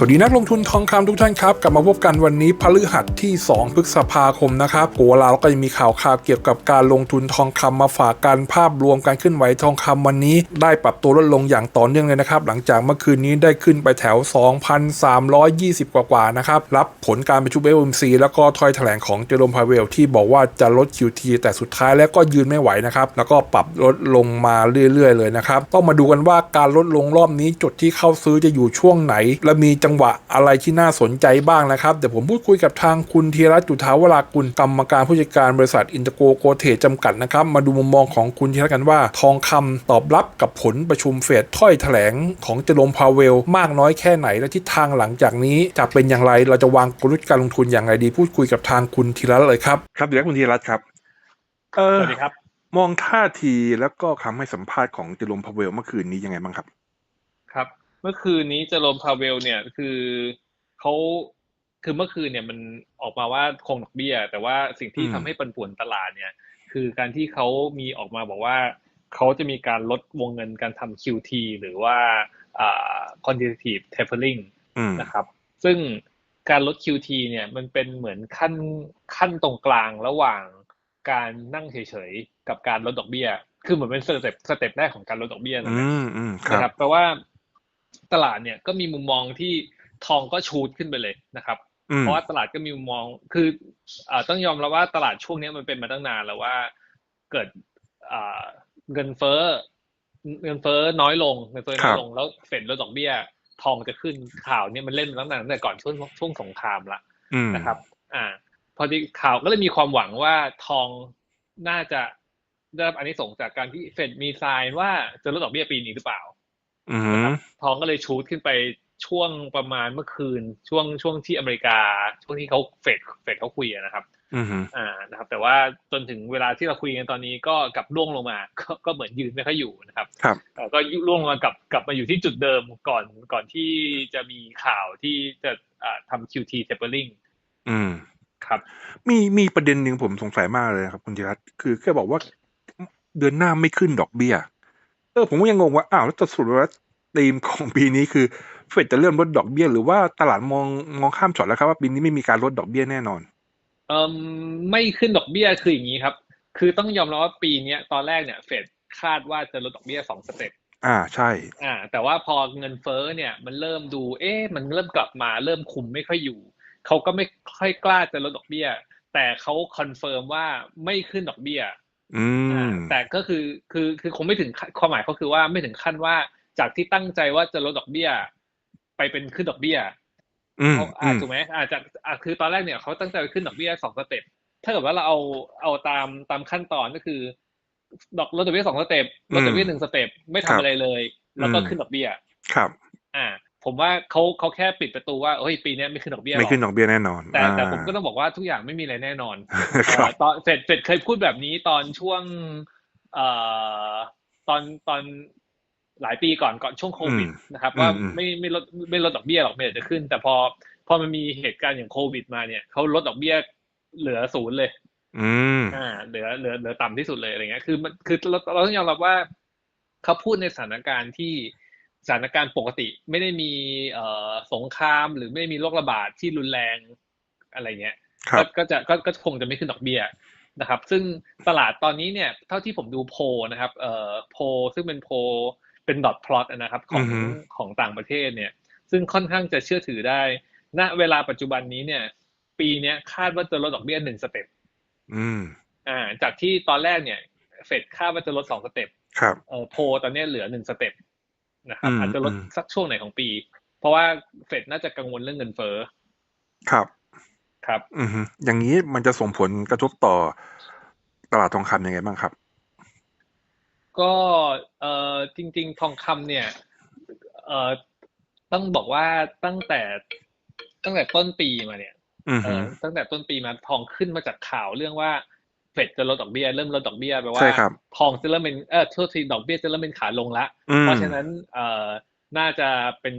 สวัสดีนักลงทุนทองคำทุกท่านครับ กลับมาพบกันวันนี้พฤหัสที่ 2 พฤษภาคมนะครับโหเราก็ยังมีข่าวข่าวเกี่ยวกับการลงทุนทองคำมาฝากกันภาพรวมการขึ้นไหวทองคำวันนี้ ได้ปรับตัวลดลงอย่างต่อเนื่องเลยนะครับ หลังจากเมื่อคืนนี้ได้ขึ้นไปแถว 2,320 กว่าๆนะครับ รับผลการประชุม FOMC แล้วก็ถอยแถลงของเจอร์โรมพาเวลที่บอกว่าจะลด QT แต่สุดท้ายแล้วก็ยืนไม่ไหวนะครับแล้วก็ปรับลดลงมาเรื่อยๆ เลยนะครับต้องมาดูกันว่าการลดลงรอบนี้จุดที่เข้าซื้อจะอยู่ช่วงไหน และมีจงหวะอะไรที่น่าสนใจบ้างนะครับ เดี๋ยวผมพูดคุยกับทางคุณธีรัตน์จุธาวรากุลกรรมการผู้จัดการบริษัทอินเตอร์โกโกเทจำกัดนะครับ มาดูมุมมองของคุณธีรัตน์กันว่า ทองคำตอบรับกับผลประชุมเฟดถ้อยแถลงของเจอโรมพาเวล มากน้อยแค่ไหนและทิศทางหลังจากนี้จะเป็นอย่างไรเราจะวางกลยุทธ์การลงทุนอย่างไรดีพูดคุยกับทางคุณธีรัตน์เลยครับครับเดี๋ยวคุณธีรัตน์ครับเออสวัสดีครับ มองท่าทีแล้วก็คำให้สัมภาษณ์ของเจอโรมพาเวลเมื่อคืนนี้ยังไงบ้างครับ ครับ เมื่อคืนนี้เจอโรมพาเวลเนี่ยคือเขาคือเมื่อคืนเนี่ยมันออกมาว่าคงดอกเบี้ย แต่ว่าสิ่งที่อืมทำให้ปันป่วนตลาดเนี่ย คือการที่เขามีออกมาบอกว่าเขาจะมีการลดวงเงินการทำ QT หรือว่าอ่า quantitative tapering อืมนะครับ ซึ่งการลด QT เนี่ยมันเป็นเหมือนขั้นขั้นตรงกลางระหว่างการนั่งเฉยๆ กับการลดดอกเบี้ย คือเหมือนเป็นสเต็ปสเต็ปแรกของการลดดอกเบี้ยนะอืมอืมคนะครัรับบแปลว่า ตลาดเนี่ยก็มีมุมมองที่ทองก็ชูดขึ้นไปเลยนะครับอืมเพราะว่าตลาดก็มีมุมมองคืออ่าต้องยอมรับว่าตลาดช่วงนี้มันเป็นมาตั้งนานแล้วว่าเกิดอ่าเงินเฟ้อเงินเฟ้อน้อยลงเงินเฟ้อน้อยลงแล้วเฟดลดดอกเบี้ย ทองจะขึ้นข่าวเนี่ยมันเล่นมาตั้งนานตั้งแต่ก่อนช่วงช่วงสงครามละอืมนะครับ อ่า พอดีข่าวก็เลยมีความหวังว่าทองน่าจะได้รับอันนี้ส่งส์จากการที่เฟดมีไซน์ว่าจะลดดอกเบี้ยปีนี้หรือเปล่า อืมทองก็เลยชูดขึ้นไปช่วงประมาณเมื่อคืนช่วงช่วงที่อเมริกา ช่วงที่เขาเฟดเฟดเขาคุยอะนะครับอืมอ่านะครับ แต่ว่าจนถึงเวลาที่เราคุยกันตอนนี้ก็กลับร่วงลงมา ก็ก็เหมือนยืนไม่ค่อยอยู่นะครับครับเอ่อก็ร่วงลงมากลับกลับมาอยู่ที่จุดเดิมก่อนก่อนที่จะมีข่าวที่จะอ่าทำ QT tapering อืมครับมีมีประเด็นหนึ่งผมสงสัยมากเลยนะครับ คุณธีรัตน์คือแค่บอกว่าเดือนหน้าไม่ขึ้นดอกเบี้ย เออผมก็ยังงงว่าอ้าวแล้วจะสรุปว่า ธีมของปีนี้คือเฟดจะเริ่มลดดอกเบี้ยหรือว่าตลาดมองมองข้ามช็อตแล้วครับว่าปีนี้ไม่มีการลดดอกเบี้ยแน่นอนเอ่มไม่ขึ้นดอกเบี้ยคืออย่างนี้ครับ คือต้องยอมรับว่าปีเนี้ยตอนแรกเนี่ยเฟดคาดว่าจะลดดอกเบี้ยสองสเต็ปอ่าใช่ อ่า แต่ว่าพอเงินเฟ้อเนี่ย มันเริ่มดู เอ๊ะมันเริ่มกลับมา เริ่มคุมไม่ค่อยอยู่ เขาก็ไม่ค่อยกล้าจะลดดอกเบี้ย แต่เขาคอนเฟิร์มว่าไม่ขึ้นดอกเบี้ย อือ่ามแต่ก็คือคือคือคงไม่ถึงขั้นความหมายเขาคือว่าไม่ถึงขั้นว่า จากที่ตั้งใจว่าจะลดดอกเบี้ย ไปเป็นขึ้นดอกเบี้ยอืมเขาอือาจมถูกไหมอาจจะอะคือตอนแรกเนี่ยเขาตั้งใจไปขึ้นดอกเบี้ยสองสเต็ปถ้าเกิดว่าเราเอาเอาตามตามขั้นตอนก็คือ ดอกลดดอกเบี้ยสองสเต็ปลดดอกเบี้ยหนึ่งสเต็ปไม่ทำอะไรเลย แล้วก็ขึ้นดอกเบี้ยครับ อ่า ผมว่าเขาเขาแค่ปิดประตูว่าเฮ้ยปีเนี้ยไม่ขึ้นดอกเบี้ยหรไม่อกขึ้นดอกเบี้ยแน่นอน แต่แต่อ่าผมก็ต้องบอกว่าทุกอย่างไม่มีอะไรแน่นอนครับเอ่อตอนเฟดเฟดเคยพูดแบบนี้ตอนช่วง เอ่อตอนตอน หลายปีก่อนก่อนช่วงโควิดอืมนะครับอืมว่าอืมไม่ไม่ลดไม่ลดดอกเบี้ยหรอกไม่เดี๋ยวจะขึ้น แต่พอพอมันมีเหตุการณ์อย่างโควิดมาเนี่ยเขาลดดอกเบี้ยเหลือศูนย์เลย อืมอ่าเหลือเหลือเหลือต่ำที่สุดเลยอะไรเงี้ยคือมันคือเราเราต้องยอมรับว่าเขาพูดในสถานการณ์ที่สถานการณ์ปกติไม่ได้มีเอ่อสงครามหรือไม่ได้มีโรคระบาดที่รุนแรงอะไรเงี้ยครัก็บก็จะก็ก็คงจะไม่ขึ้นดอกเบี้ยนะครับ ซึ่งตลาดตอนนี้เนี่ย เท่าที่ผมดูโพลนะครับ เอ่อโพลซึ่งเป็นโพล เป็นดอทพลอตนะครับของอือฮึของต่างประเทศเนี่ย ซึ่งค่อนข้างจะเชื่อถือได้ ณเวลาปัจจุบันนี้เนี่ย ปีเนี้ยคาดว่าจะลดดอกเบี้ยหนึ่งสเต็ปอืมอ่า จากที่ตอนแรกเนี่ยเฟดคาดว่าจะลดสองสเต็ปครับเอ่อโพลตอนเนี้ยเหลือหนึ่งสเต็ปนะครับอืมอาจจะลดอืมสักช่วงไหนของปี เพราะว่าเฟดน่าจะกังวลเรื่องเงินเฟ้อครับ ครับ อือฮึอย่างนี้มันจะส่งผลกระทบต่อตลาดทองคำยังไงบ้างครับ ก็เอ่อจริง ๆ ทองคำเนี่ยเอ่อต้องบอกว่าตั้งแต่ตั้งแต่ต้นปีมาเนี่ยอือเอฮึอตั้งแต่ต้นปีมาทองขึ้นมาจากข่าวเรื่องว่าเฟดจะลดดอกเบี้ยเริ่มลดดอกเบี้ยแปลว่าใช่ครับทองจะเริ่มเป็นเออโทษทีดอกเบี้ยจะเริ่มเป็นขาลงละอืมเพราะฉะนั้นเอ่อน่าจะเป็น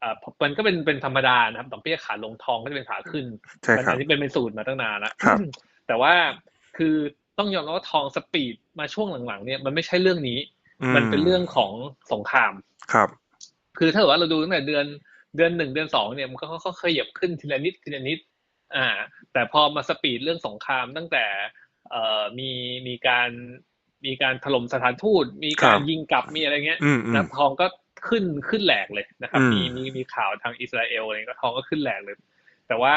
เอ่อมันก็เป็นเป็นธรรมดานะครับ ดอกเบี้ยขาลงทองก็จะเป็นขาขึ้นใช่มันครับอันนี้เป็นเป็นสูตรมาตั้งนานแล้วครับแต่ว่าคือ ต้องยอมรับว่าทองสปีดมาช่วงหลังๆ เนี่ยมันไม่ใช่เรื่องนี้อืมันเป็นเรื่องของสงครามครับ คือถ้าเกิดว่าเราดูตั้งแต่เดือนเดือนหนึ่งเดือนสองเนี่ยมันก็ค่อยๆขยับขึ้นทีละนิดทีละนิด อ่า แต่พอมาสปีดเรื่องสงครามตั้งแต่ เอ่อมีมีการมีการถล่มสถานทูต มีการครับยิงกลับมีอะไรเงี้ยอืมอืมนะทองก็ขึ้นขึ้นแหลกเลยนะครับอืมมีมีมีข่าวทางอิสราเอลอะไรก็ทองก็ขึ้นแหลกเลย แต่ว่า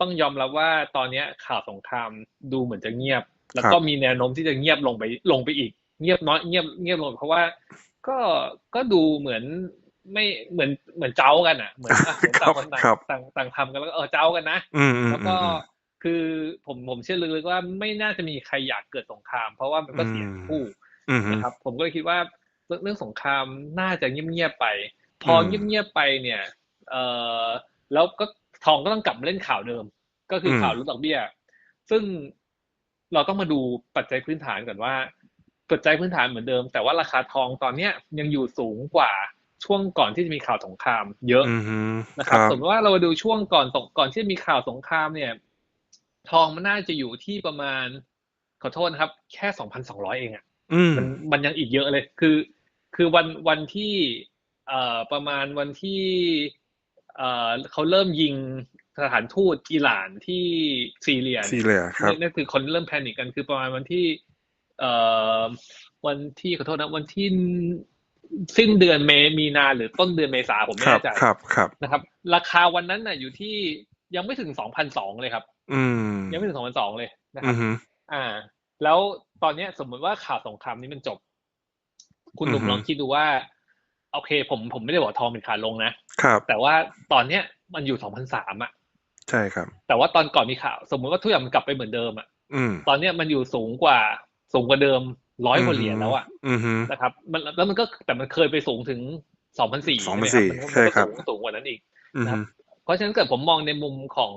ต้องยอมรับว่าตอนเนี้ยข่าวสงครามดูเหมือนจะเงียบ แล้วก็มีแนวโน้มที่จะเงียบลงไปลงไปอีก เงียบน้อยเงียบเงียบลงเพราะว่า ก็ก็ดูเหมือนไม่เหมือนเหมือนเจ้ากันอะเหมือนอะเหมือนต่างคนต่างครับต่างต่างทำกันแล้วก็เออเจ้ากันนะอืมอืมแล้วก็อืมคือผมผมเชื่อลึกๆว่าไม่น่าจะมีใครอยากเกิดสงคราม เพราะว่ามันก็เสียทั้งคู่อืมอืมนะครับ ผมก็เลยคิดว่าเรื่องเรื่องสงครามน่าจะเงียบๆไป พออืมเงียบๆไปเนี่ย เอ่อแล้วก็ทองก็ต้องกลับมาเล่นข่าวเดิม ก็คืออมข่าวลดดอกเบี้ย ซึ่ง เราต้องมาดูปัจจัยพื้นฐานก่อนว่าปัจจัยพื้นฐานเหมือนเดิม แต่ว่าราคาทองตอนเนี้ยยังอยู่สูงกว่าช่วงก่อนที่จะมีข่าวสงคราม เยอะอืมฮึนะครับสมมติว่าเราดูช่วงก่อนสงก่อนที่มีข่าวสงครามเนี่ย ทองมันน่าจะอยู่ที่ประมาณ ขอโทษนะครับ แค่สองพันสองร้อยเองอะอืมมันมันยังอีกเยอะเลย คือ คือวันวันที่ เอ่อประมาณวันที่ เอ่อเขาเริ่มยิง สถานทูตอิหร่านที่ซีเรียซีเรียครับนั่นคือคนเริ่มแพนิคกันคือประมาณวันที่ เอ่อวันที่ขอโทษนะวันที่สิ้นเดือนเมมีนาหรือต้นเดือนเมษาผมไม่ครับแน่ใจครับครับนะครับ ราคาวันนั้นน่ะ อยู่ที่ยังไม่ถึงสองพันสองเลยครับ อืม ยังไม่ถึงสองพันสองเลยนะคอืรับมฮึอ่า แล้วตอนเนี้ยสมมติว่าข่าวสงครามนี้มันจบ คุณหนุ่มอือฮึลองคิดดูว่า โอเค ผมผมไม่ได้บอกทองเป็นขาลงนะครับ แต่ว่าตอนเนี้ยมันอยู่สองพันสามอะ ใช่ครับ แต่ว่าตอนก่อนมีข่าว สมมติว่าทุกอย่างมันกลับไปเหมือนเดิมอะอืมตอนเนี้ยมันอยู่สูงกว่าสูงกว่าเดิมร้อยกว่าเหรียญแล้วอะอืมฮึนะครับ มันแล้วมันก็แต่มันเคยไปสูงถึงสองพันสี่2,400ใช่ครับสูงสูงกว่านั้นอีกอืมฮึเพราะฉะนั้นเกิดผมมองในมุมของ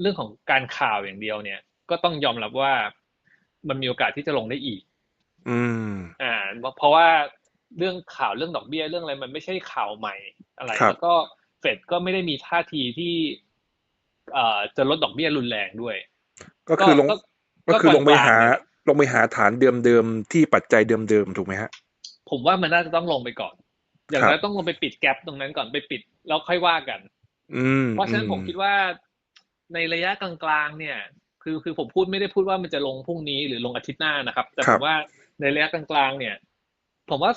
เรื่องของการข่าวอย่างเดียวเนี่ย ก็ต้องยอมรับว่ามันมีโอกาสที่จะลงได้อีก อืม อ่า เพราะว่าเรื่องข่าวเรื่องดอกเบี้ยเรื่องอะไรมันไม่ใช่ข่าวใหม่อะไรครับแล้วก็เฟดก็ไม่ได้มีท่าทีที่เอ่อ จะลดดอกเบี้ยรุนแรงด้วย ก็คือลงก็ก็คือลงไปหากลางๆลงไปหาฐานเดิมๆที่ปัจจัยเดิมๆถูกไหมฮะ ผมว่ามันน่าจะต้องลงไปก่อน อย่างครับน้อยต้องลงไปปิดแกลบตรงนั้นก่อนไปปิดแล้วค่อยว่ากัน อืมเพราะฉะนั้นอืผมคิดว่าในระยะกลางๆ เนี่ย คือคือผมพูดไม่ได้พูดว่ามันจะลงพรุ่งนี้หรือลงอาทิตย์หน้านะครับ แต่คผรับมว่าในระยะกลางๆ เนี่ย ผมว่า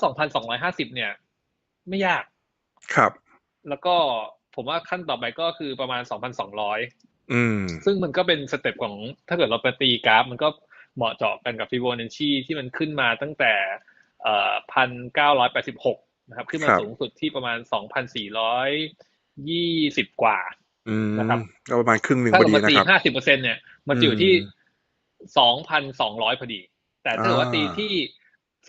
2,250เนี่ย ไม่ยากครับ แล้วก็ ผมว่าขั้นต่อไปก็คือประมาณ2,200อืมซึ่งมันก็เป็นสเต็ปของถ้าเกิดเราไปตีกราฟ มันก็เหมาะเจาะกันกับฟิโบนัชชีที่มันขึ้นมาตั้งแต่เอ่อ1,986นะครับ ขึ้นมาครับสูงสุดที่ประมาณ2,420กว่าอืมนะครับก็ประมาณครึ่งหนึ่งถ้าพอเราดีมานะตีครับห้าสิบเปอร์เซ็นเนี่ยมันจะอยู่ที่อืมสองพันสองร้อยพอดี แต่ถ้าเกิดว่าอ่าตีที่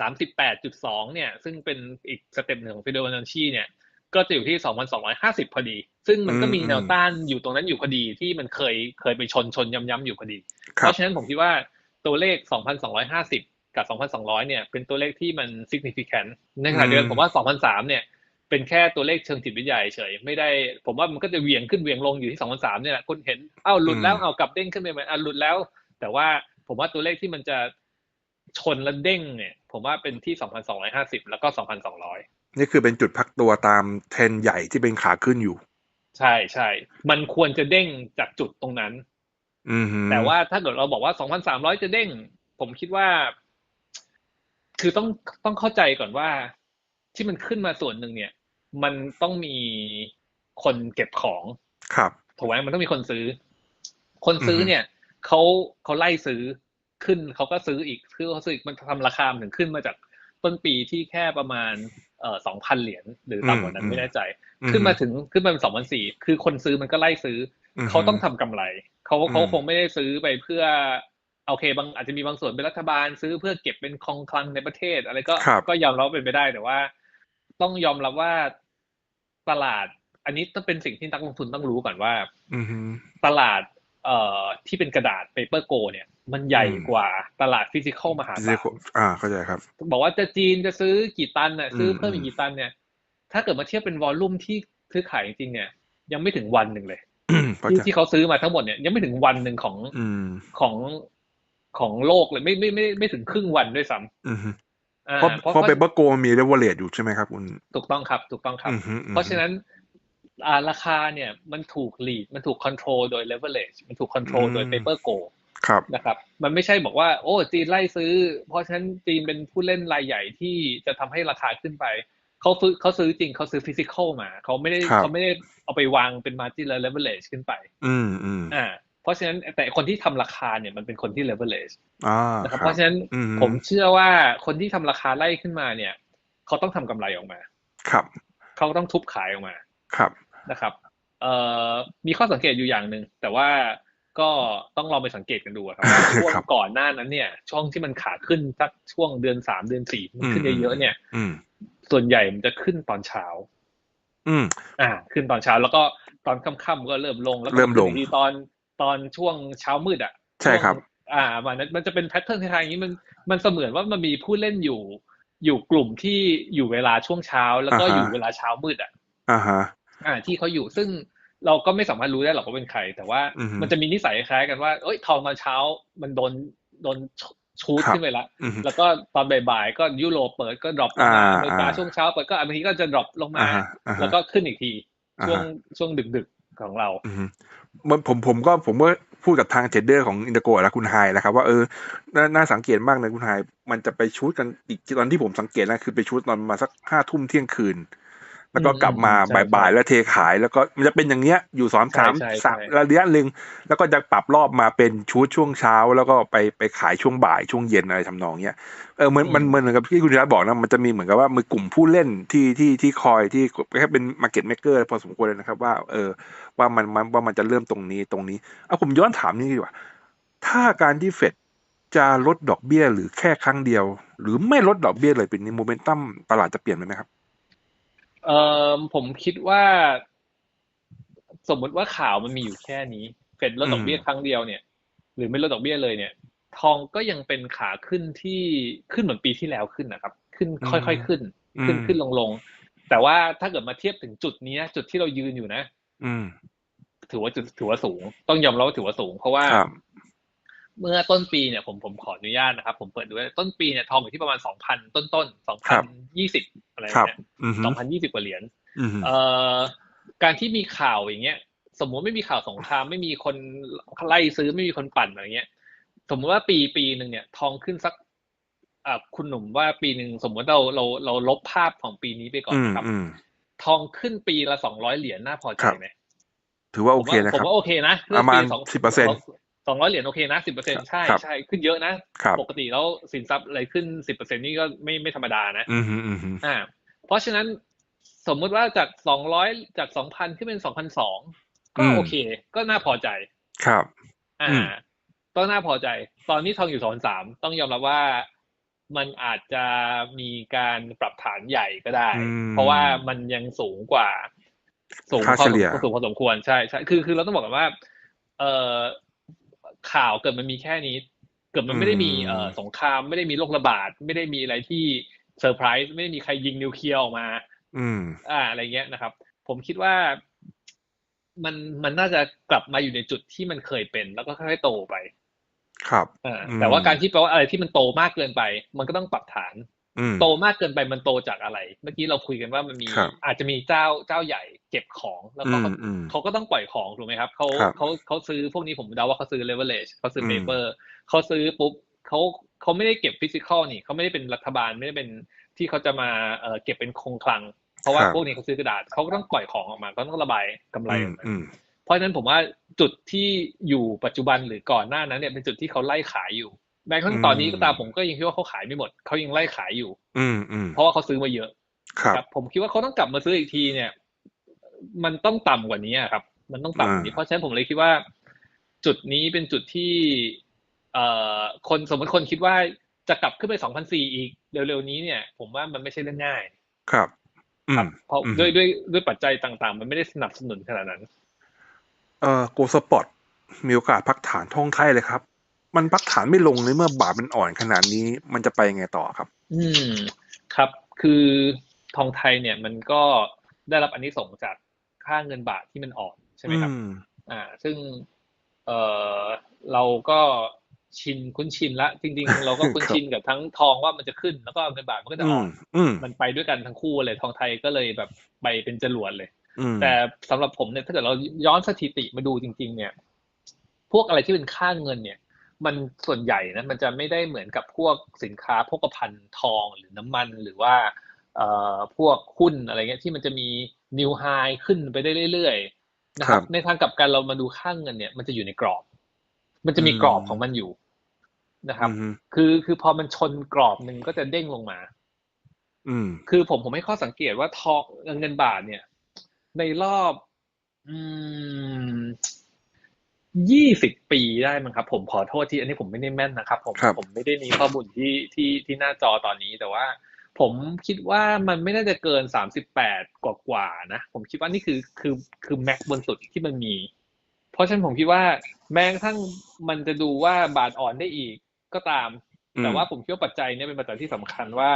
สามสิบแปดจุดสองเนี่ย ซึ่งเป็นอีกสเต็ปหนึ่งของฟิโดนัชชีเนี่ย ก็จะอยู่ที่สองพันสองร้อยห้าสิบพอดี ซึ่งมันก็มีแนวต้านอยู่ตรงนั้นอยู่พอดีที่มันเคยเคยไปชนชนย้ำๆอยู่พอดีคเพรับราะฉะนั้นผมคิดว่าตัวเลข 2,250 กับ 2,200 เนี่ย เป็นตัวเลขที่มัน significant ในขณะเดียวกันผมว่า 2,003 เนี่ย เป็นแค่ตัวเลขเชิงจิตวิทยาเฉย ไม่ได้ ผมว่ามันก็จะเหวี่ยงขึ้นเหวี่ยงลงอยู่ที่ 2,003 เนี่ยแหละคุณเห็น เอ้าหลุดแล้วเอากลับเด้งขึ้นไปไหมอะหลุดแล้ว แต่ว่าผมว่าตัวเลขที่มันจะชนและเด้งเนี่ย ผมว่าเป็นที่ 2,250 แล้วก็ 2,200 นี่คือเป็นจุดพักตัวตามเทรนด์ใหญ่ที่เป็นขาขึ้นอยู่ ใช่ใช่ มันควรจะเด้งจากจุดตรงนั้นอืมฮึแต่ว่าถ้าเกิดเราบอกว่า 2,300 จะเด้ง ผมคิดว่า คือต้องต้องเข้าใจก่อนว่า ที่มันขึ้นมาส่วนหนึ่งเนี่ย มันต้องมีคนเก็บของ ครับถูกไหมมันต้องมีคนซื้อ คนซื้ออฮึเนี่ยเขาเขาไล่ซื้อขึ้นเขาก็ซื้ออีกคือเขาซื้ออีกมันทำราคามันถึงขึ้นมาจากต้นปีที่แค่ประมาณ เอ่อสองพันเหรียญหรือต่ำกว่านั้นไม่แน่ใจ ขึ้นมาถึงขึ้นมาเป็นสองพันสี่คือคนซื้อมันก็ไล่ซื้อมเขาต้องทำกำไรเขาอืมเขาคงไม่ได้ซื้อไปเพื่อโอเคบางอาจจะมีบางส่วนเป็นรัฐบาลซื้อเพื่อเก็บเป็นคองคลังในประเทศ อะไรก็ครับก็ยอมรับเป็นไปได้แต่ว่า ต้องยอมรับว่าตลาด อันนี้ต้องเป็นสิ่งที่นักลงทุนต้องรู้ก่อนว่าอืมฮึตลาด เอ่อที่เป็นกระดาษเปเปอร์โกเนี่ยมันใหญ่อืมกว่าตลาดฟิสิกอลมหาเรีศายลกอ่าเข้าใจครับ บอกว่าจะจีนจะซื้อกี่ตันน่ะซื้ออมเพิ่มอีกกี่ตันเนี่ย ถ้าเกิดมาเทียบเป็นวอลลุ่มที่ซื้อขายจริงๆเนี่ย ยังไม่ถึงวันหนึ่งเลยเข้าที่ใจที่เขาซื้อมาทั้งหมดเนี่ยยังไม่ถึงวันหนึ่งของอืมของของโลกเลยไม่ไม่ไม่ไม่ถึงครึ่งวันด้วยซ้อืมฮึำอ่าเพราะเพราะเพราะเปเปอร์โกมันมีเลเวลเลตอยู่ใช่ไหมครับคุณถูกต้องครับ ถูกต้องครับอืมฮึอืมฮึเพราะฉะนั้นอ่า ราคาเนี่ยมันถูก lead มันถูก control โดย leverage มันถูก control อืมโดย paper go ครับนะครับมันไม่ใช่บอกว่า โอ้จีนไล่ซื้อ เพราะฉะนั้นจีนเป็นผู้เล่นรายใหญ่ที่จะทำให้ราคาขึ้นไปเขาซื้อเขาซื้อจริงเขาซื้อฟิสิกอลมาเขาไม่ได้ครับเขาไม่ได้เอาไปวางเป็นมาจินและ leverage ขึ้นไป อืมอืมอ่าเพราะฉะนั้นแต่คนที่ทำราคาเนี่ยมันเป็นคนที่ leverage อ่านะครับคเพรับราะฉะนั้นอืมผมเชื่อว่าคนที่ทำราคาไล่ขึ้นมาเนี่ย เขาต้องทำกำไรออกมา ครับ เขาต้องทุบขายออกมา ครับ นะครับเอ่อมีข้อสังเกตอยู่อย่างหนึ่งแต่ว่าก็ต้องลองไปสังเกตกันดูอะครับว่าช่วงครับก่อนหน้านั้นเนี่ย ช่วงที่มันขาขึ้นสักช่วงเดือนสามเดือนสี่มันขึ้นอืมเยอะๆเนี่ยอืมส่วนใหญ่มันจะขึ้นตอนเช้า อืม อ่า ขึ้นตอนเช้าแล้วก็ตอนค่ำๆก็เริ่มลงแล้วก็เริ่มลงขึ้นอีกทีตอนตอนช่วงเช้ามืดอะใช่ครับวงอ่า มันมันจะเป็นแพทเทิร์นทางอย่างนี้มันมันเสมือนว่ามันมีผู้เล่นอยู่ อยู่กลุ่มที่อยู่เวลาช่วงเช้า แล้วก็อ่าฮะอยู่เวลาเช้ามืดอะอ่าฮะ อ่าที่เขาอยู่ซึ่งเราก็ไม่สามารถรู้ได้หรอกว่าเป็นใคร แต่ว่าอือฮึมันจะมีนิสัยคล้ายกันว่าเอ้ยทองมาเช้ามันโดนโดนชูดครับขึ้นไปละอืมแล้วก็ตอนบ่ายๆก็ยุโรปเปิดก็ดรอปลงมาอ่าอเมริกาอ่าช่วงเช้าเปิดก็บางทีก็จะดรอปลงมาอ่าฮะอ่าฮะแล้วก็ขึ้นอีกทีอ่าฮะช่วงช่วงดึกๆของเราอืมมันผมผมก็ผมก็พูดกับทางเทรดเดอร์ของอินเตอร์โกและคุณไฮนะครับ ว่าเออน่าน่าสังเกตมากนะคุณไฮมันจะไปชูดกันอีกตอนที่ผมสังเกตนะคือไปชูดตอนประมาณสักห้าทุ่มเที่ยงคืน แล้วก็กลับมาอืมใช่บ่ายใช่ๆแล้วเทขาย แล้วก็มันจะเป็นอย่างเงี้ยอยู่สองสามใช่ใช่สามใช่ระยะหนึ่งแล้วก็จะปรับรอบมาเป็นชูดช่วงเช้า แล้วก็ไปไปขายช่วงบ่ายช่วงเย็นอะไรทำนองเนี้ยเออมันมันมันเหมือนกับที่คุณธีระบอกนะมันจะมีเหมือนกับว่ามือกลุ่มผู้เล่นที่ที่ที่คอยที่แค่เป็นมาร์เก็ตเมกเกอร์พอสมควรเลยนะครับว่าเออว่ามันมันว่ามันจะเริ่มตรงนี้ตรงนี้เอาผมย้อนถามนี่ดีกว่า ถ้าการที่เฟดจะลดดอกเบี้ยหรือแค่ครั้งเดียว หรือไม่ลดดอกเบี้ยเลยเป็นนี้โมเมนตัมตลาดจะเปลี่ยนไปไหมครับ เอ่อผมคิดว่า สมมุติว่าข่าวมันมีอยู่แค่นี้เฟดลดดอกเบี้ยอืมครั้งเดียวเนี่ย หรือไม่ลดดอกเบี้ยเลยเนี่ย ทองก็ยังเป็นขาขึ้นที่ขึ้นเหมือนปีที่แล้วขึ้นนะครับ ขึ้นค่อยๆขึ้น ขึ้นขึ้นลงลงๆแต่ว่าถ้าเกิดมาเทียบถึงจุดเนี้ยจุดที่เรายืนอยู่นะ อืมถือว่าจุดถือว่าสูง ต้องยอมรับว่าถือว่าสูง เพราะว่าครับ เมื่อต้นปีเนี่ยผมผมขออนุญาตนะครับ ผมเปิดดูว่าต้นปีเนี่ยทองอยู่ที่ประมาณสองพันต้นต้นสองครัพันบยี่สิบอะไรครับเนี่ยอืมสองพันยี่สิบกว่าเหรียญอืมเอ่อการที่มีข่าวอย่างเงี้ย สมมุติไม่มีข่าวสงครามไม่มีคนไล่ซื้อไม่มีคนปั่นอะไรเงี้ย สมมุติว่าปีปีหนึ่งเนี่ย ทองขึ้นสักอ่าคุณหนุ่มว่าปีหนึ่งสมมติเราเราเราลบภาพของปีนี้ไปก่อนอืมนะครับอืมทองขึ้นปีละสองร้อยเหรียญน่าพอใจครับไหมถือว่าผโอมเคว่านะผคมรับว่าโอเคนะประมาณสอง10% สองร้อยเหรียญโอเคนะสิบเปอร์เซ็นใช่ครับใช่ขึ้นเยอะนะครับปกติแล้วสินทรัพย์อะไรขึ้นสิบเปอร์เซ็นนี่ก็ไม่ไม่ธรรมดานะอืมอืมอืมอืมอ่าเพราะฉะนั้นสมมุติว่าจากสองร้อยจากสองพันขึ้นเป็นสองพันสองก็โอเค ก็น่าพอใจครับ อ่าอืมก็น่าพอใจ ตอนนี้ทองอยู่สองสามต้องยอมรับว่ามันอาจจะมีการปรับฐานใหญ่ก็ได้อืมเพราะว่ามันยังสูงกว่า สูงค่าพอเฉสมลี่ยสูงพอสมควรใช่ใช่คือคือเราต้องบอกกันว่า เอ่อ ข่าวเกิดมันมีแค่นี้ เกิดมันไม่ได้มีเอ่อสงครามไม่ได้มีโรคระบาด ไม่ได้มีอะไรที่เซอร์ไพรส์ไม่ได้มีใครยิงนิวเคลียร์ออกมา อืม อ่าอะไรเงี้ยนะครับ ผมคิดว่า มันมันน่าจะกลับมาอยู่ในจุดที่มันเคยเป็น แล้วก็ค่อยๆโตไป ครับอ่าอืมแต่ว่าการที่แปลว่าอะไรที่มันโตมากเกินไป มันก็ต้องปรับฐานอืม โตมากเกินไปมันโตจากอะไร เมื่อกี้เราคุยกันว่ามันมีครับอาจจะมีเจ้าเจ้าใหญ่เก็บของแล้วอืก็มเขาอืมเขาก็ต้องปล่อยของถูกไหมครับเขาครับเขาเขาซื้อพวกนี้ผมเดาว่าเขาซื้อ leverage เขาซื้ออืม paper เขาซื้อปุ๊บเขาเขาไม่ได้เก็บ physical นี่เขาไม่ได้เป็นรัฐบาลไม่ได้เป็นที่เขาจะมาเอ่อเก็บเป็นคงคลัง เพราะว่าครับพวกนี้เขาซื้อกระดาษเขาก็ต้องปล่อยของออกมาก็ต้องระบายกำไรอือมอกมาอืมเพราะฉะนั้นผมว่าจุดที่อยู่ปัจจุบันหรือก่อนหน้านั้นเนี่ยเป็นจุดที่เขาไล่ขายอยู่ แม้กระทั่งตอนนี้ก็ตามผมก็ยังคิดว่าเขาขายไม่หมดเขายังไล่ขายอยู่ อืมอืมเพราะว่าเขาซื้อมาเยอะ ครับ ผมคิดว่าเขาต้องกลับมาซื้ออีกทีเนี่ย มันต้องต่ำกว่านี้อะครับ มันต้องต่ำกว่านี้อ่าเพราะฉะนั้นผมเลยคิดว่า จุดนี้เป็นจุดที่ เอ่อคนสมมติคนคิดว่าจะกลับขึ้นไปสองพันสี่อีกเร็วๆนี้เนี่ย ผมว่ามันไม่ใช่เรื่องง่าย ครับอืครัมบเพราะอืมด้วยด้วยด้วยปัจจัยต่างๆ มันไม่ได้สนับสนุนขนาดนั้น เอ่อโกสปอร์ตมีโอกาสพักฐานท่องไทยเลยครับ มันพักฐานไม่ลงในเมื่อบาทมันอ่อนขนาดนี้ มันจะไปยังไงต่อครับ อืมครับ คือทองไทยเนี่ยมันก็ได้รับอันนี้ส่งส์จากค่าเงินบาทที่มันอ่อนใช่ไหมครับอืมอ่า ซึ่งเออเราก็ชินคุ้นชินละจริงๆ เราก็คุ้นครับชินกับทั้งทองว่ามันจะขึ้นแล้วก็เงินบาทมันก็จะอือ่อมนอืมมันไปด้วยกันทั้งคู่เลยทองไทยก็เลยแบบไปเป็นจรวดเลยอืมแต่สำหรับผมเนี่ยถ้าเกิดเราย้อนสถิติมาดูจริง ๆ เนี่ย พวกอะไรที่เป็นค่าเงินเนี่ย มันส่วนใหญ่นะมันจะไม่ได้เหมือนกับพวกสินค้าพวกภัณฑ์ทองหรือน้ำมันหรือว่าเอ่อพวกหุ้นอะไรเงี้ยที่มันจะมีนิวไฮขึ้นไปได้เรื่อยๆนะคครัรับบในทางกลับกันเรามาดูค่าเงินเนี่ย มันจะอยู่ในกรอบ มันจะมีกรอบของมันอยู่นะครับอืมคือคือพอมันชนกรอบหนึ่งก็จะเด้งลงมา อืม คือผมผมให้ข้อสังเกตว่าทองเงินบาทเนี่ย ในรอบ อืม ยี่สิบปีได้มั้งครับ ผมขอโทษที่อันนี้ผมไม่ได้แม่นนะครับ ผมครับผมไม่ได้มีข้อมูลที่ที่ที่หน้าจอตอนนี้แต่ว่า ผมคิดว่ามันไม่น่าจะเกินสามสิบแปดกว่ากว่าๆนะผมคิดว่านี่คือคือคือแม็กบนสุดที่มันมี เพราะฉะนั้นผมคิดว่าแม้กระทั่งมันจะดูว่าบาทอ่อนได้อีกก็ตามอืมแต่ว่าผมคิดว่าปัจจัยเนี้เป็นปัจจัยที่สำคัญว่า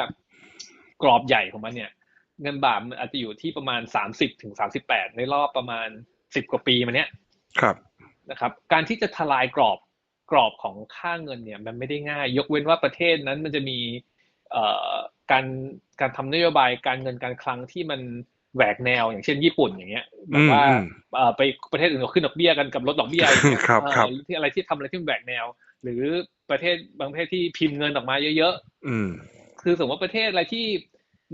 กรอบใหญ่ของมันเนี่ย เงินบาทมันอาจจะอยู่ที่ประมาณสามสิบถึงสามสิบแปดในรอบประมาณสิบกว่าปีมาเนี้ยครับ นะครับการที่จะทลายกรอบกรอบของค่าเงินเนี่ยมันไม่ได้ง่าย ยกเว้นว่าประเทศนั้นมันจะมีเอ่อการการทำนโยบายการเงินการคลังที่มันแหวกแนวอย่างเช่นญี่ปุ่นอย่างเงี้ยแบบว่าอืมเอ่อไปประเทศอื่นเขาขึ้นดอกเบี้ยกันกับลดดอกเบี้ยอย่างเงี้ยครับเอ่อครับที่อะไรที่ทำอะไรที่มันแหวกแนว หรือประเทศบางประเทศที่พิมพ์เงินออกมาเยอะๆอืมคือสมมติว่าประเทศอะไรที่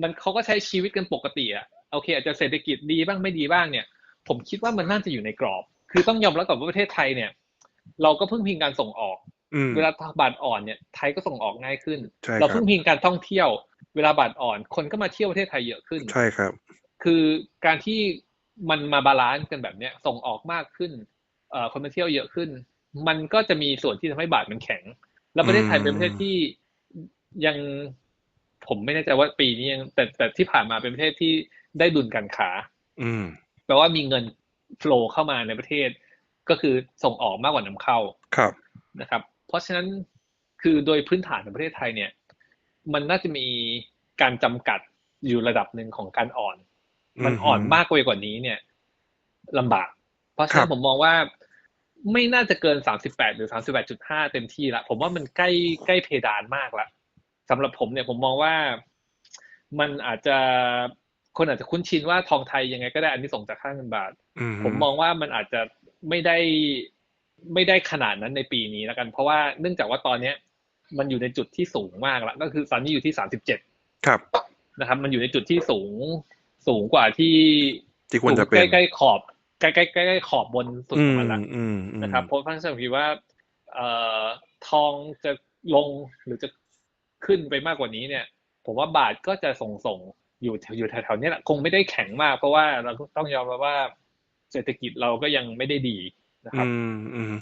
มันเขาก็ใช้ชีวิตกันปกติอะโอเค อาจจะเศรษฐกิจดีบ้างไม่ดีบ้างเนี่ย ผมคิดว่ามันน่าจะอยู่ในกรอบ คือต้องยอมรับก่อนว่าประเทศไทยเนี่ย เราก็พึ่งพิงการส่งออกอืมเวลาบาทอ่อนเนี่ยไทยก็ส่งออกง่ายขึ้นใช่ครับเราพึ่งพิงการท่องเที่ยว เวลาบาทอ่อน คนก็มาเที่ยวประเทศไทยเยอะขึ้นใช่ครับ คือการที่มันมาบาลานซ์กันแบบเนี้ย ส่งออกมากขึ้นเอ่อคนมาเที่ยวเยอะขึ้น มันก็จะมีส่วนที่ทำให้บาทมันแข็ง แล้วประเทศไทยอืมเป็นประเทศที่ยังผมไม่แน่ใจว่าปีนี้ยังแต่แต่ที่ผ่านมาเป็นประเทศที่ได้ดุลการค้า อืมแปลว่ามีเงินโฟลเข้ามาในประเทศ ก็คือส่งออกมากกว่านำเข้าครับนะครับ เพราะฉะนั้นคือโดยพื้นฐานของประเทศไทยเนี่ย มันน่าจะมีการจำกัดอยู่ระดับหนึ่งของการอ่อน มันอ่อนมากไปกว่านี้เนี่ยลำบาก เพราะฉะครันั้บนผมมองว่าไม่น่าจะเกินสามสิบแปดหรือสามสิบแปดจุดห้าเต็มที่ละผมว่ามันใกล้ใกล้เพดานมากละสำหรับผมเนี่ยผมมองว่ามันอาจจะ คนอาจจะคุ้นชินว่าทองไทยยังไงก็ได้อันนี้ส่งส์จากค่าเงินบาทอืผมมองว่ามันอาจจะไม่ได้ไม่ได้ขนาดนั้นในปีนี้แล้วกัน เพราะว่าเนื่องจากว่าตอนเนี้ย มันอยู่ในจุดที่สูงมากแล้วก็คือตอนนี้อยู่ที่สามสิบเจ็ดครับนะครับ มันอยู่ในจุดที่สูงสูงกว่าที่ที่ควรจะเป็นใกล้ใกล้ๆขอบใกล้ใกล้ใกล้ใกล้ๆขอบบนสุดอืของมมันละอืมอืมนะครับเพราะเพราะฉะนั้นผมคิดว่าเอ่อทองจะลงหรือจะขึ้นไปมากกว่านี้เนี่ย ผมว่าบาทก็จะส่งส่งๆ อยู่อยู่แถวๆเนี้ยแหละคงไม่ได้แข็งมาก เพราะว่าเราต้องยอมรับว่าเศรษฐกิจเราก็ยังไม่ได้ดีนะครับอืมอืม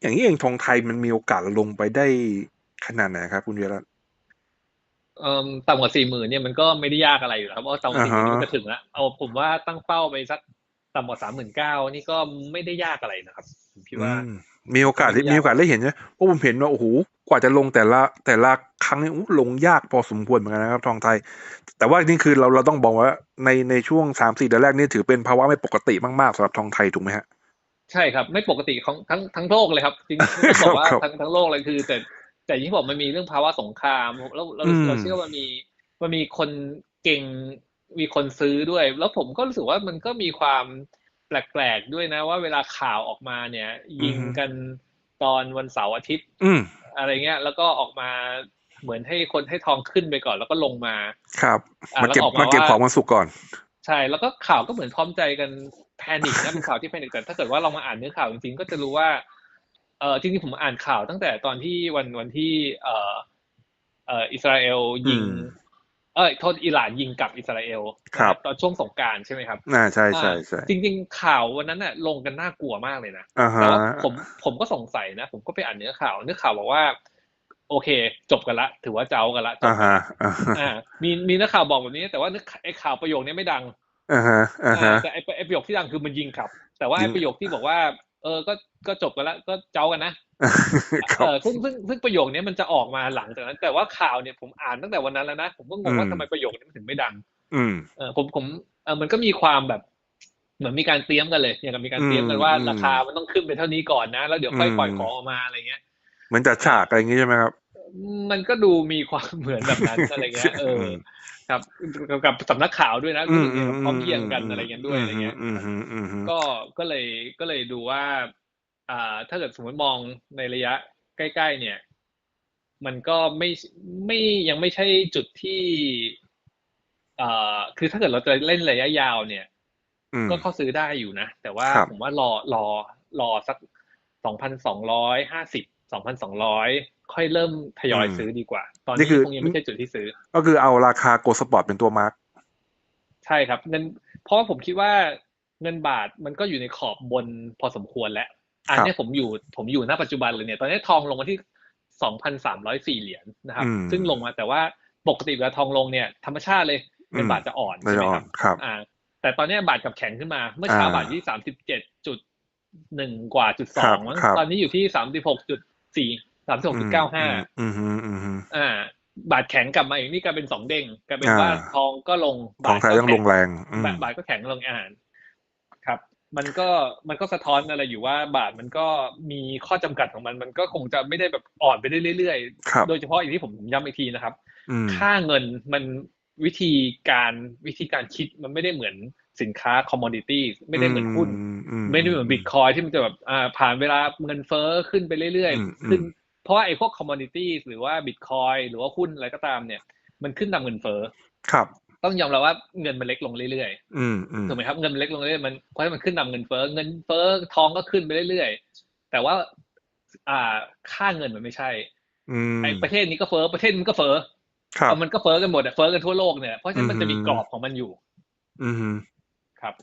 อย่างนี้เองทองไทยมันมีโอกาสลงไปได้ขนาดไหนครับ คุณเวียรัตน์เอ่อต่ำกว่าสี่หมื่นเนี่ยมันก็ไม่ได้ยากอะไรอยู่แล้วครับเพราะว่าต่ำกว่าสี่หมื่นอ่าฮะก็ถึงแล้วเอาผมว่าตั้งเป้าไปสักต่ำกว่าสามหมื่นเก้านี่ก็ไม่ได้ยากอะไรนะครับผมคิดว่าอื มมีโอกาสไม่ยากมีโอกาสได้เห็นใช่ไหมเพราะผมเห็นว่าโอ้โหกว่าจะลงแต่ละแต่ละครั้งนี่อู้ลงยากพอสมควรเหมือนกันนะครับทองไทย แต่ว่านี่คือเราเราต้องบอกว่าในในช่วงสามสี่เดือนแรกนี่ถือเป็นภาวะไม่ปกติมากๆสำหรับทองไทยถูกไหมฮะใช่ครับไม่ปกติของทั้งทั้งโลกเลยครับจริงๆต้องบอกว่าครับทั้งทั้งโลกเลยคือ แต่แต่อย่างที่บอกมันมีเรื่องภาวะสงครามแล้วเราอืมเราเชื่อว่ามีมันมีคนเก่งมีคนซื้อด้วย แล้วผมก็รู้สึกว่ามันก็มีความแปลกๆด้วยนะ ว่าเวลาข่าวออกมาเนี่ย ยิงกันตอนวันเสาร์อาทิตย์อืมอะไรเงี้ย แล้วก็ออกมาเหมือนให้คนให้ทองขึ้นไปก่อนแล้วก็ลงมา ครับอะมาเก็บแล้วออกมามาเก็บว่าของวันศุกร์ก่อน ใช่แล้วก็ข่าวก็เหมือนพร้อมใจกันแพนิคนะเป็นข่าวที่แพนิคแต่ถ้าเกิดว่าเรามาอ่านเนื้อข่าวจริงๆก็จะรู้ว่าเออจริงๆผมอ่านข่าวตั้งแต่ตอนที่วันวันที่ เออเอออิสราเอลยิงอืม เอยโทษอิหร่านยิงกลับอิสราเอลครับตอนช่วงสงกรารใช่ไหมครับอ่าใช่ใช่ใช่อ่าจริง ๆ ข่าววันนั้นน่ะลงกันน่ากลัวมากเลยนะอ่าแต่ฮะว่าผมผมก็สงสัยนะ ผมก็ไปอ่านเนื้อข่าว เนื้อข่าวบอกว่า โอเค จบกันละ ถือว่าเจ้ากันละจบอ่าฮะอ่าฮะอ่ามีมีเนื้อข่าวบอกแบบนี้แต่ว่าเนื้อไอ้ข่าวประโยคนี้ไม่ดังอ่าฮะอ่าฮะอ่าแต่ไอ้ไอ้ประโยคที่ดังคือมันยิงขับ แต่ว่ายิไอ้งประโยคที่บอกว่า เออก็ก็จบกันแล้วก็เจ้ากันนะครัเอบอซึ่งซึ่งซึ่งประโยคนี้มันจะออกมาหลังจากนั้น แต่ว่าข่าวเนี่ยผมอ่านตั้งแต่วันนั้นแล้วนะผมก็งงว่าอืมทำไมประโยคนี้มันถึงไม่ดัง อืมเออผมผมเออมันก็มีความแบบเหมือนมีการเตรียมกันเลยอย่างกับมีการเตรียมกันว่าอืมราคามันต้องขึ้นไปเท่านี้ก่อนนะ แล้วเดี๋ยวค่อยอืมปล่อยของออกมาอะไรเงี้ย เหมือนจัดฉากอะไรอย่างงี้ใช่ไหมครับ มันก็ดูมีความเหมือนแบบนั้นอะไรเงี้ย เออ ครับกับกับสำนักข่าวด้วยนะอืก็มดูอืมพร้อมเพรียงกันอะไรเงี้ยด้วยอะไรเงี้ยอืมอืมอืมอืมก็ก็เลยก็เลยดูว่า อ่า ถ้าเกิดสมมติมองในระยะใกล้ ๆ เนี่ย มันก็ไม่ไม่ยังไม่ใช่จุดที่อ่าคือถ้าเกิดเราจะเล่นระยะยาวเนี่ยอืมก็เข้าซื้อได้อยู่นะ แต่ว่าครับผมว่ารอรอรอสักสองพันสองร้อยห้าสิบสองพันสองร้อย ค่อยเริ่มทยอยซื้อดีกว่า ตอนนี้คงยังไม่ใช่จุดที่ซื้อ ก็คือเอาราคาโกลสปอร์ตเป็นตัวมาร์กใช่ครับเงินเพราะว่าผมคิดว่าเงินบาทมันก็อยู่ในขอบบนพอสมควรแล้ว อันนี้ผมอยู่ผมอยู่ณปัจจุบันเลยเนี่ย ตอนนี้ทองลงมาที่สองพันสามร้อยสี่เหรียญนะครับ ซึ่งลงมาแต่ว่าปกติเวลาทองลงเนี่ยธรรมชาติเลยเงินบาทจะอ่อนไม่ใช่ไหมอ่อครันบครับอ่าแต่ตอนนี้บาทกับแข็งขึ้นมาเมื่อเช้าอ่าบาทที่สามสิบเจ็ดจุดหนึ่งกว่าจุดสครัอบงครับตอนนี้อยู่ที่สามสิบหกจุดสี่ สามสิบหกจุดเก้าห้าอืมอืมอืมอืมอ่า บาทแข็งกลับมาอีกนี่กลายเป็นสองเด้งกลายเป็นอ่าว่าทองก็ลงทองไทยก็ต้องลแข็งแรงอืมบาทบาทก็แข็งลงอาหารครับ มันก็มันก็สะท้อนอะไรอยู่ว่าบาทมันก็มีข้อจำกัดของมัน มันก็คงจะไม่ได้แบบอ่อนไปได้เรื่อยครับๆโดยเฉพาะอย่างที่ผมย้ำอีกทีนะครับอืมค่าเงินมันวิธีการวิธีการคิดมันไม่ได้เหมือนสินค้าคอมมอดิตี้ไม่ได้เหมือนหุ้นอืไม่ได้เหมือนบิตคอยที่มันจะแบบอ่าผ่านเวลาเงินเฟ้อขึ้นไปเรื่อยอืมๆขึ้น เพราะว่าไอ้พวกคอมมอดิตี้หรือว่าบิตคอยหรือว่าหุ้นอะไรก็ตามเนี่ย มันขึ้นตามเงินเฟ้อครับต้องยอมรับว่าเงินมันเล็กลงเรื่อยๆอืมอืมถูกไหมครับเงินมันเล็กลงเรื่อยๆมันเพราะให้มันขึ้นนำเงินเฟ้อเงินเฟ้อทองก็ขึ้นไปเรื่อยๆแต่ว่า อ่าค่าเงินมันไม่ใช่อืมไอ้ประเทศนี้ก็เฟ้อประเทศมันก็เฟ้อครับเอามันก็เฟ้อกันหมดอะเฟ้อกันทั่วโลกเนี่ยเพราะฉะนั้นมันจะมีอืมกรอบของมันอยู่ อืมครับ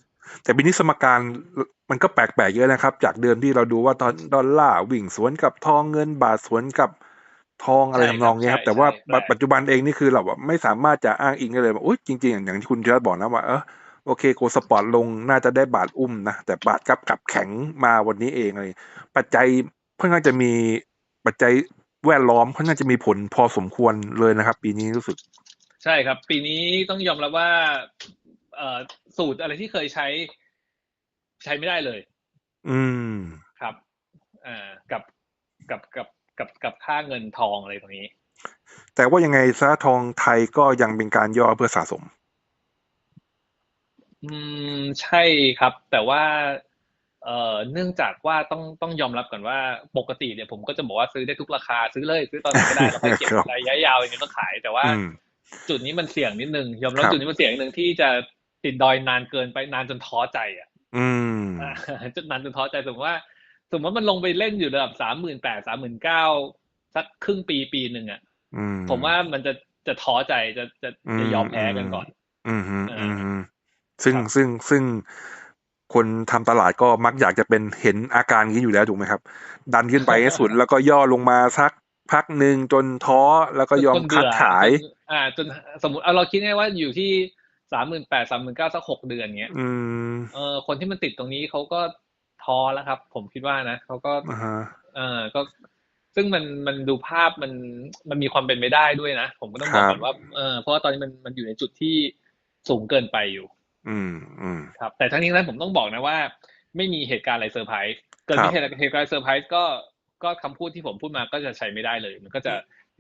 แต่ปีนี้สมการมันก็แปลกๆเยอะนะครับ จากเดิมที่เราดูว่าตอนดอลลาร์วิ่งสวนกับทองเงินบาทสวนกับทองอะไรใช่ครับทำนองเนี้ยครับใช่แต่ว่าใช่ปัจจุบันเองนี่คือเราแบบไม่สามารถจะอ้างอิงได้เลยว่าอุ้ยจริง ๆ อย่างที่คุณเชิดบอกนะว่าเออโอเคโกลสปอร์ตลงน่าจะได้บาทอุ้มนะ แต่บาทกลับกลับแข็งมาวันนี้เองเลย ปัจจัยค่อนข้างจะมีปัจจัยแวดล้อมค่อนข้างจะมีผลพอสมควรเลยนะครับ ปีนี้รู้สึก ใช่ครับ ปีนี้ต้องยอมรับว่าเอ่อสูตรอะไรที่เคยใช้ ใช้ไม่ได้เลย อืมครับอ่ากับกับกับกับกับค่าเงินทองอะไรตรงนี้ แต่ว่ายังไงซะทองไทยก็ยังเป็นการย่อเพื่อสะสม อืมใช่ครับ แต่ว่าเอ่อเนื่องจากว่าต้องต้องยอมรับก่อนว่าปกติเนี่ยผมก็จะบอกว่าซื้อได้ทุกราคาซื้อเลย ซื้อตอนไหนก็ได้แล้วค่อยเก็บครับระยะยาวอย่างนี้ก็ขายแต่ว่าอืมจุดนี้มันเสี่ยงนิดนึงยอมรับครับจุดนี้มันเสี่ยงนิดนึงที่จะ ติดดอยนานเกินไปนานจนท้อใจอะ อืมอ่าจนนานจนท้อใจสมมติว่า สมมติว่ามันลงไปเล่นอยู่ระดับสามหมื่นแปดสามหมื่นเก้าสักครึ่งปีปีหนึ่งอะอืมผมว่ามันจะจะท้อใจจะจะจะยอมแพ้กันก่อน อืมฮึเอออือืมฮึซึ่งครับซึ่งซึ่งคนทำตลาดก็มักอยากจะเป็นเห็นอาการนี้อยู่แล้วถูกไหมครับ ดันขึ้นไปให้สุดแล้วก็ย่อลงมาสักพักหนึ่งจนท้อแล้วก็ยอมจนคัเบื่ดขายจนอ่า จนสมมติเอาเราคิดง่ายว่าอยู่ที่ สามหมื่นแปดสามหมื่นเก้าสักหกเดือนเงี้ยอืมเออคนที่มันติดตรงนี้เขาก็ท้อแล้วครับ ผมคิดว่านะเขาก็อ่าฮะเออก็ซึ่งมันมันดูภาพมันมันมีความเป็นไปได้ด้วยนะ ผมก็ต้องบอกก่อนว่าเออเพราะว่าตอนนี้มันมันอยู่ในจุดที่สูงเกินไปอยู่ อืมอืมครับ แต่ทั้งนี้ทั้งนั้นผมต้องบอกนะว่า ไม่มีเหตุการณ์อะไรเซอร์ไพรส์เกิดครับมีเหตุเหตุการณ์เซอร์ไพรส์ก็ก็คำพูดที่ผมพูดมาก็จะใช้ไม่ได้เลย มันก็จะ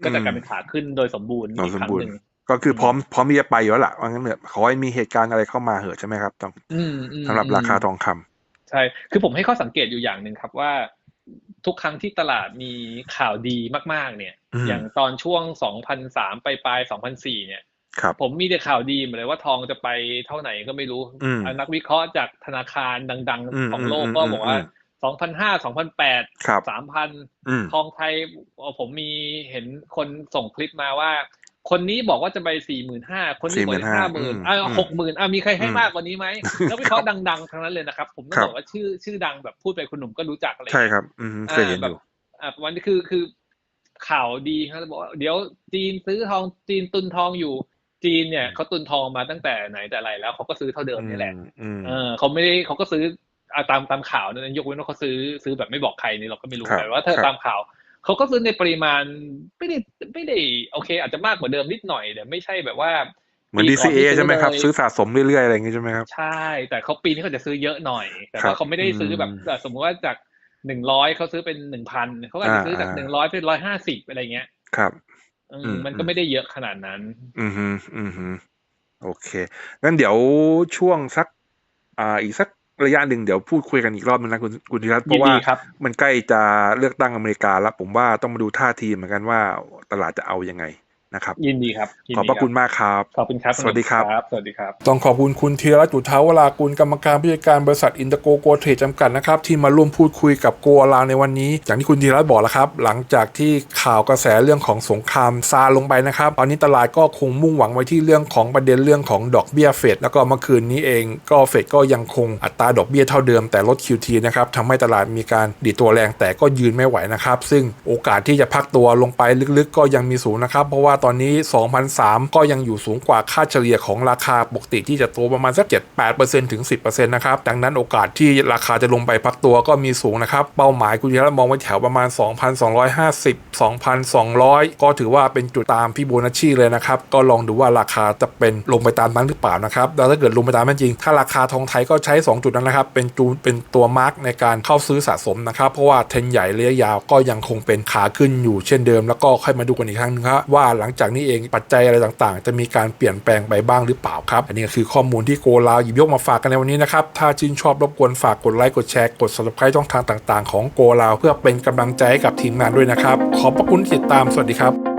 ก็จะกลายเป็นขาขึ้นโดยสมบูรณ์โดยอีกสมครั้งบูรณ์หนึ่ง ก็คือพร้อมพร้อมที่จะไปอยู่แล้วล่ะว่างั้นเถอะขอให้มีเหตุการณ์อะไรเข้ามาเหอะใช่ไหมครับต้องอืมอืมสำหรับราคาอืมทองคำใช่ คือผมให้ข้อสังเกตอยู่อย่างหนึ่งครับว่า ทุกครั้งที่ตลาดมีข่าวดีมาก ๆ เนี่ยอืมอย่างตอนช่วง2003ไปปลายๆ2004เนี่ยครับผมมีแต่ข่าวดีหมดเลยว่าทองจะไปเท่าไหร่ก็ไม่รู้อืมอะนักวิเคราะห์จากธนาคารดังอืมๆของโลกอืมก็อืมบอกว่าอืม2005 2008ครับ3,000อืมทองไทยเอ่อผมมีเห็นคนส่งคลิปมาว่า คนนี้บอกว่าจะไปสี่หมื่นห้าคนนี้บอกจะห้าหมื่น45,000อ่าอืมหกหมื่นอ่ามีใครให้อืมมากกว่านี้ไหมแล้ววิเคราะห์ดังๆทั้งนั้นเลยนะครับ ผมต้อครังบบอกว่าชื่อชื่อดังแบบพูดไปคุณหนุ่มก็รู้จักอะไรใช่เงี้ยครับ อืมเคยเห็นอยู่อ่าวันนี้คือคือข่าวดีครับบอกว่าเดี๋ยวจีนซื้อทองจีนตุนทองอยู่จีนเนี่ยเขาตุนทองมาตั้งแต่ไหนแต่ไรแล้วเขาก็ซื้อเท่าเดิมนี่แหละอืมเออเขาไม่ได้เขาก็ซื้ออ่าตามตามข่าวนะยกเว้นว่าเขาซื้อซื้อแบบไม่บอกใครนี่เราก็ไม่รู้ครับแต่ว่าถ้าครับตามข่าว เขาก็ซื้อในปริมาณไม่ได้ไม่ได้โอเค อาจจะมากกว่าเดิมนิดหน่อยแต่ไม่ใช่แบบว่า เหมือนปีก่ DCA ที่ใช่ไหมครับเลยซื้อสะสมเรื่อยๆอะไรอย่างงี้ใช่ไหมครับ ใช่ แต่เขาปีนี้เขาจะซื้อเยอะหน่อย แต่ครัว่าบเขาไม่ได้ซื้อแบบอืมแต่สมมติว่าจากหนึ่งร้อยเขาซื้อเป็นหนึ่งพันเขาก็อาจจะซื้อจากอ่าหนึ่งร้อยเป็นร้อยห้าสิบอะไรเงี้ยครับอืมอืมมันก็อืมไม่ได้เยอะขนาดนั้น อือฮึอือฮึโอเคงั้นเดี๋ยวช่วงสัก อ่าอีกสัก ระยะหนึ่งเดี๋ยวพูดคุยกันอีกรอบนึงนะคุณคุณธีรัตน์เพยินราะว่าดีครับมันใกล้จะเลือกตั้งอเมริกาแล้ว ผมว่าต้องมาดูท่าทีเหมือนกันว่าตลาดจะเอายังไง นะครับ ยินดีครับยินขอบดีพระคุณมากครับ ขอบคุณครับ สวัสดีครับ สวัสดีครับ ต้องขอบคุณคุณธีรรัตน์จุทาวรากุลกรรมการผู้จัดการบริษัทอินเตอร์โกโกเทรดจำกัดนะครับที่มาร่วมพูดคุยกับโกลาในวันนี้ อย่างที่คุณธีรรัตน์บอกแล้วครับ หลังจากที่ข่าวกระแสเรื่องของสงครามซาลงไปนะครับตอนนี้ตลาดก็คงมุ่งหวังไว้ที่เรื่องของประเด็นเรื่องของดอกเบี้ยเฟดแล้วก็เมื่อคืนนี้เองก็เฟดก็ยังคงอัตราดอกเบี้ยเท่าเดิมแต่ลด QT นะครับทำให้ตลาดมีการดีดตัวแรงแต่ก็ยืนไม่ไหวนะครับซึ่งโอกาสที่จะพักตัวลงไปลึกๆ ก็ยังมีสูงนะครับเพราะว่าตอนนี้ 2003 ก็ยังอยู่สูงกว่าค่าเฉลี่ยของราคาปกติที่จะโตประมาณสัก 7-8%ถึง 10%นะครับ ดังนั้นโอกาสที่ราคาจะลงไปพักตัวก็มีสูงนะครับ เป้าหมายคุณธีระมองไว้แถวประมาณ 2,250 2,200 ก็ถือว่าเป็นจุดตามพี่โบนัชชีเลยนะครับ ก็ลองดูว่าราคาจะเป็นลงไปตามนั้นหรือเปล่านะครับแล้วถ้าเกิดลงไปตามนั้นจริง ถ้าราคาทองไทยก็ใช้ 2 จุดนั้นนะครับ เป็นจูนเป็นตัวมาร์กในการเข้าซื้อสะสมนะครับ เพราะว่าเทรนใหญ่ระยะยาวก็ยังคงเป็นขาขึ้นอยู่เช่นเดิม แล้วก็ค่อยมาดูกันอีกครั้งนึงครับว่าหลังจากนี้เองปัจจัยอะไรต่างๆ จะมีการเปลี่ยนแปลงไปบ้างหรือเปล่าครับ อันนี้ก็คือข้อมูลที่โกลาวหยิบยกมาฝากกันในวันนี้นะครับ ถ้าชื่นชอบรบกวนฝากกดไลค์กดแชร์กด subscribe ช่องทางต่าง ๆ ของโกลาวเพื่อเป็นกำลังใจให้กับทีมงานด้วยนะครับ ขอบพระคุณติดตามสวัสดีครับ